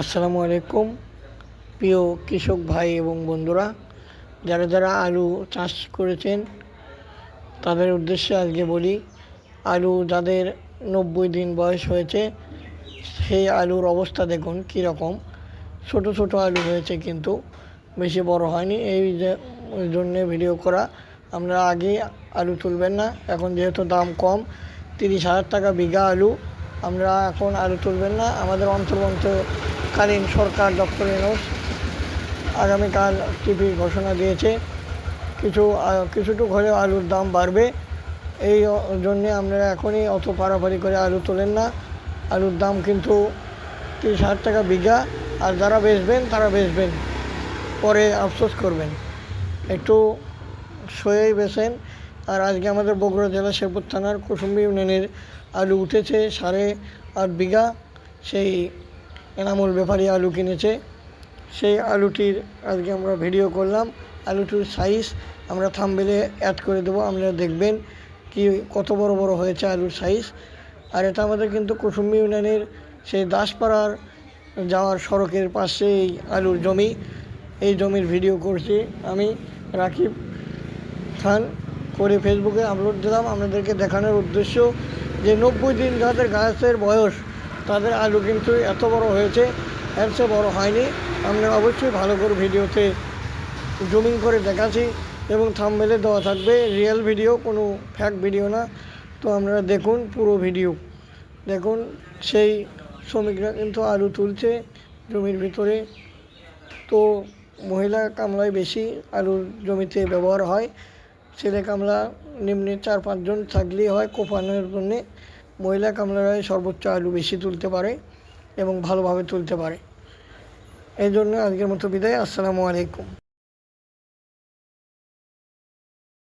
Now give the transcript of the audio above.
আসসালামু আলাইকুম। প্রিয় কৃষক ভাই এবং বন্ধুরা, যারা যারা আলু চাষ করেছেন, তাদের উদ্দেশ্যে আজকে বলি, আলু যাদের নব্বই দিন বয়স হয়েছে, সেই আলুর অবস্থা দেখুন কীরকম। ছোট ছোট আলু হয়েছে কিন্তু বেশি বড় হয়নি। এই জন্যে ভিডিও করা, আমরা আগে আলু তুলবেন না, এখন যেহেতু দাম কম, তিরিশ হাজার টাকা বিঘা আলু, আমরা এখন আলু তুলবেন না। আমাদের অন্তর্বর্তীকালীন সরকার ডক্টর ইনোস আগামীকাল টিভি ঘোষণা দিয়েছে। কিছু কিছুটুক হলেও আলুর দাম বাড়বে। এই জন্যে আপনারা এখনই অত পারাপারি করে আলু তোলেন না। আলুর দাম কিন্তু তিরিশ হাজার টাকা বিঘা। আর যারা বেচবেন, তারা বেচবেন। পরে আফসোস করবেন। একটু সয়েই বেছেন। আর আজকে আমাদের বগুড়া জেলা শেরপুর থানার কুসুম্বি ইউনিয়নের আলু উঠেছে সাড়ে আট বিঘা। সেই এনামুল ব্যাপারী আলু কিনেছে। সেই আলুটির আজকে আমরা ভিডিও করলাম। আলুটির সাইজ আমরা থাম্বেলে অ্যাড করে দেবো, আপনারা দেখবেন কি, কত বড় বড় হয়েছে আলুর সাইজ আর এটা আমাদের কিন্তু কুসুম্বি ইউনিয়নের সেই দাসপাড়ার যাওয়ার সড়কের পাশে এই আলুর জমি। এই জমির ভিডিও করছি আমি, রাকিব খান। করে ফেসবুকে আপলোড দিলাম। আপনাদেরকে দেখানোর উদ্দেশ্য যে নব্বই দিন যাদের গাছের বয়স তাদের আলু কিন্তু এত বড় হয়েছে, এর চেয়ে বড় হয়নি। আপনারা অবশ্যই ভালো করে ভিডিওতে জুমিং করে দেখাচ্ছি এবং থামবেলে দেওয়া থাকবে রিয়েল ভিডিও কোনো ফ্যাক ভিডিও না। তো আপনারা দেখুন পুরো ভিডিও দেখুন, সেই শ্রমিকরা কিন্তু আলু তুলছে জমির ভিতরে। তো মহিলা কামলায় বেশি আলুর জমিতে ব্যবহার হয়। ছেলে কামলা নিম্নে চার পাঁচজন থাকলেই হয়, কোপানোর জন্যে। মহিলা কামলারাই সর্বোচ্চ আলু বেশি তুলতে পারে এবং ভালোভাবে তুলতে পারে। এই জন্য আজকের মতো বিদায়। আসসালামু আলাইকুম।